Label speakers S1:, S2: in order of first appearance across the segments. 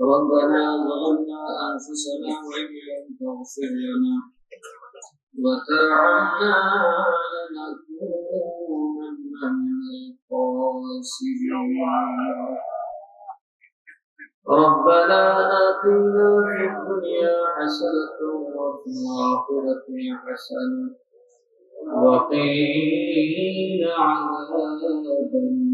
S1: ربنا ظلمنا أنفسنا وإن لم تغفر لنا وترحمنا لنكونن من الخاسرين. ربنا آتنا في الدنيا حسنة وفي الآخرة حسنة. وقنا عذاب النار.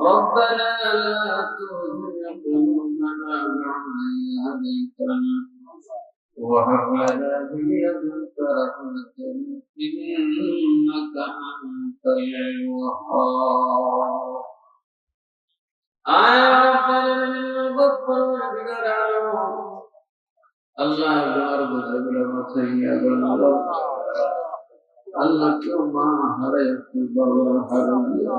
S1: ربنا لا تزغ قلوبنا بعد إذ هديتنا وهب لنا من لدنك رحمة إنك أنت الوهاب آیا ربنا من مغفر وبدر اللہ دار بزرگ مسیح اللہ اللہ کیوں ماں ہر ایک بلور ہر دیا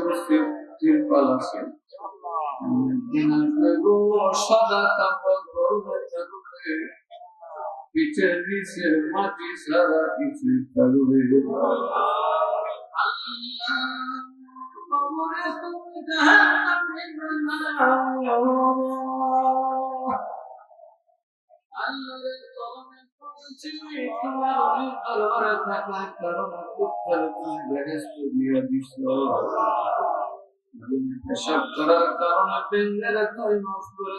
S1: মুসলিম তিরপাল আছে সাদা গরমে থাকবে পিঠের নিচে মাটি সারা কিছু থাকবে পেশাব করার কারণে পেন্ডেরা তুই মাফ করে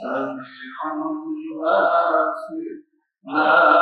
S1: Sami Om Vasi Nam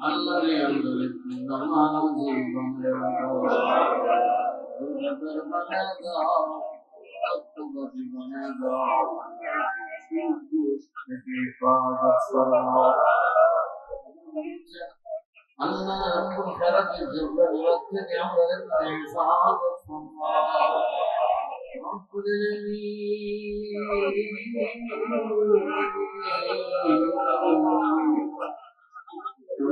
S1: আল্লাহ রে আল্লাহ রে নামাজি বানায়া দাও রক্তবাদী বানায়া থেকে রব্বুল আমাদের ফরমাও রব্বুল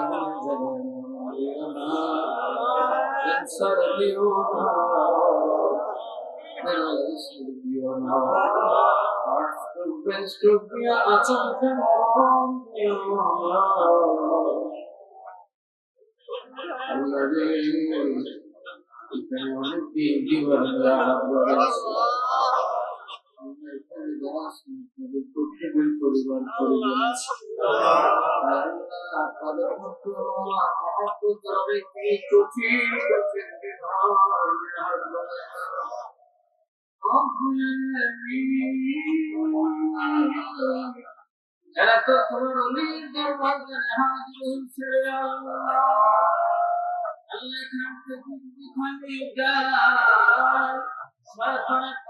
S1: অনেক জীবন পরিবার পরিজন আছে তাদের মতো মহব্বত হবে কি কঠিন কঠিন এরা তো তোমার অলির দরবারে হাজির হয়েছে আল্লাহ আল্লাহ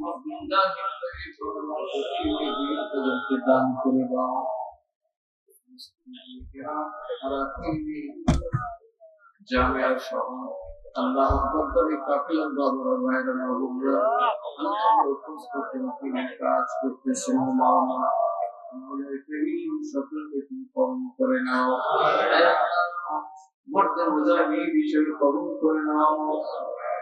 S1: ময়দানে লড়বে। আল্লাহ জীবনের সন্তানকে দান করে দিয়েছে। আল্লাহ বলেছে, মহল্লাতে মাদ্রাসার কাম মহল্লাতে তালিবুল ইলমের খান হয়ে তুমি খালি ফিরাইয়া দিও দান করে দাও জামিয়া সহ আল্লাহ অন্তরে কাফিলা বাবার ভাইরা নবুরা আল্লাহ উপস্থিত তিনি কাজ করতেছেন মাওলানা মনের করিম সকলকে তুমি কর্ম করে নাও মর্দে মুজাহি হিসেবে কবুল করে নাও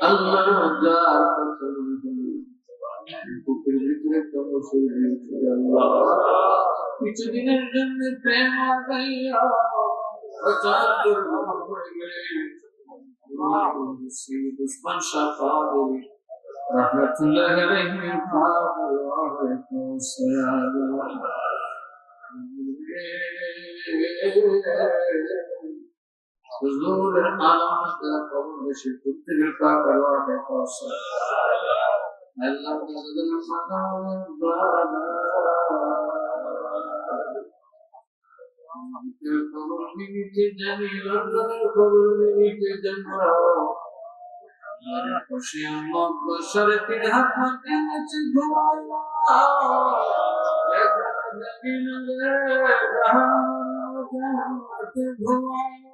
S1: আল্লাহ যার পছন্দ বুকের ভিতরে তপস্য দিয়েছে আল্লাহ কিছুদিনের জন্য প্রেম লাগাইয়া প্রচার করব দুশ্মন সাফাদে রহমতুল্লাহ রহিম ভাব হুজুরের আলামত দ্বারা কবর বেশি করতে গেলে আল্লাহ দেখা আছে আল্লাহ তাআলা সালাম আমাদের কবর নিতে জানি, লন্ডনের কবর নিতে জানি। খুশি আমার বছরে তিন হাত মাটি নিচে ঘুমাইলা জানি না রে জাহান ঘুমাইলা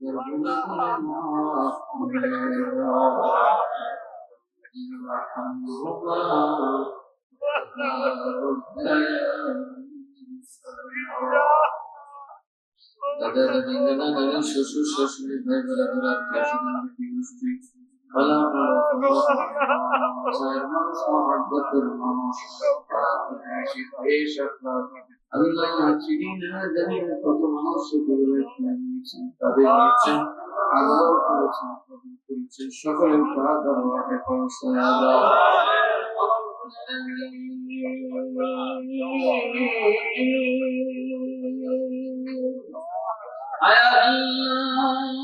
S1: করবুনা করে শ্বশুর ভাই স্বজন ফলা মানুষ মহাব্বতের মানুষ আল্লাহ চিনি না জানি না কত মানুষ নিয়েছেন তাদের নিয়েছেন আল্লাহ করেছেন করেছেন সকলের পাক আল্লাহকে পৌঁছায় আয়া আল্লাহ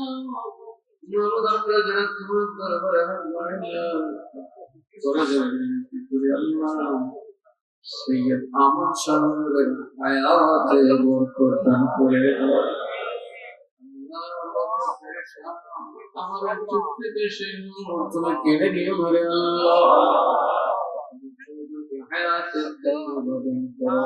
S1: আমরা সামনে হায়াতে বরকত দান করে আমার থেকে সেই নূর কেড়ে নিয়ে বলে আল্লাহ। হায়াতের জন্য বদন করো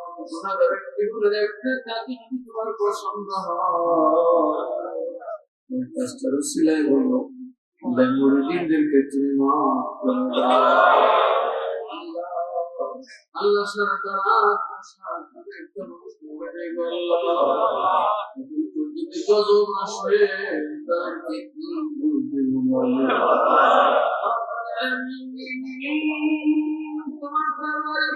S1: গুণাগারের দেখতে তাকে যদি তোমার পছন্দ হয় সিলাই বলো মুরিদিনদেরকে তুমি মাফ আল্লাহ সারা তারা যদি গজব আসে তাদেরকে কি বুঝবে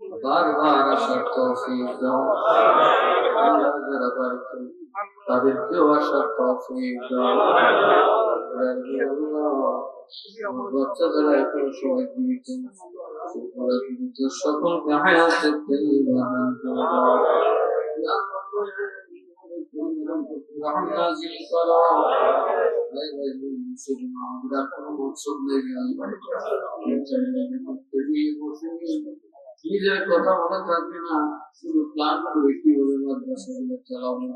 S1: বিপদ আপদ দিও না। আমারও তোমার গজব থেকে হেফাজত করে নাও। যারা আসে, বারবার আসার তৌফিক দাও আল্লাহ যারা বাড়িতে তাদেরকেও আসার তৌফিক দাও আল্লাহ, আমার বাচ্চা যারা এখন সবাই জীবিত ওরা জীবিত সকলকে হায়াতের তৈবা দান করে দাও ইয়া রাব্বাল আলামিন, রহম নাজিল করো لا إله إلا الله سيدنا محمد কোনো মকসদ নেই আল্লাহ নিজের কথা মনে থাকবে না শুধু প্ল্যান করে কিভাবে মাদ্রাসা গুলো চালাবো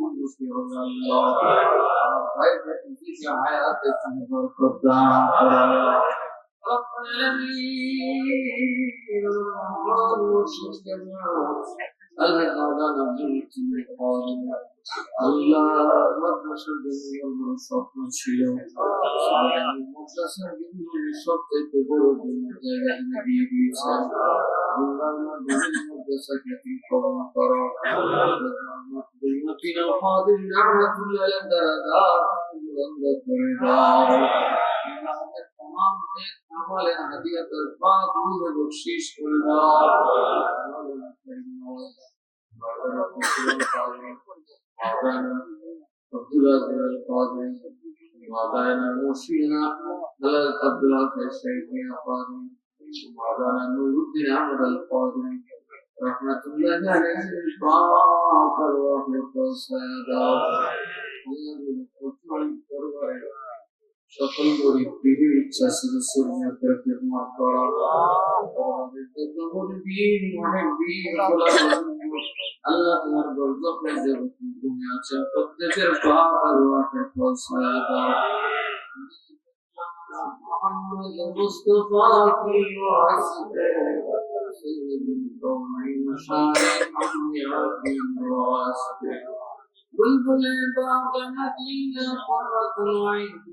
S1: উন্নতি হবে আল্লাহ আমার ভাই ভাই হায়াতে তুমি বরকত দান করো رب العالمين স্বপ্ন ছিল সব থেকে বড় জায়গায় দিয়ে দিয়েছেন আমাদের হাদিয়াতের পা দূরে বকশিস করে দাও رحمت اللہ علیہ وسلم সকল গরিব পীরের ইচ্ছা ছিল সুন্নিয়ত খেদমত করা আল্লাহ তোমার গর্জবে যে তুমি আছেন প্রত্যেকের পাপ আর ওয়াকে ফলসায়া দাও محمد مصطفى في واسطه سيد القومين مشارق امنيات واسطه بلبل باغ مدينه قره العين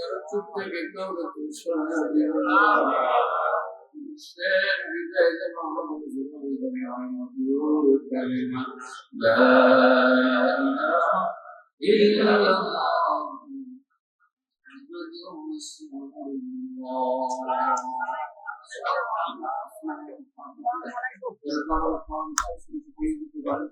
S1: না কারো চুপ থেকে কাউকে তুমি সরিয়ে দিও না শেষ বিদায় যেন আমাদের জীবনে যেন মধুর কালিমা লা ইলাহা ইল্লাল্লাহ মুহাম্মাদুর রাসূলুল্লাহ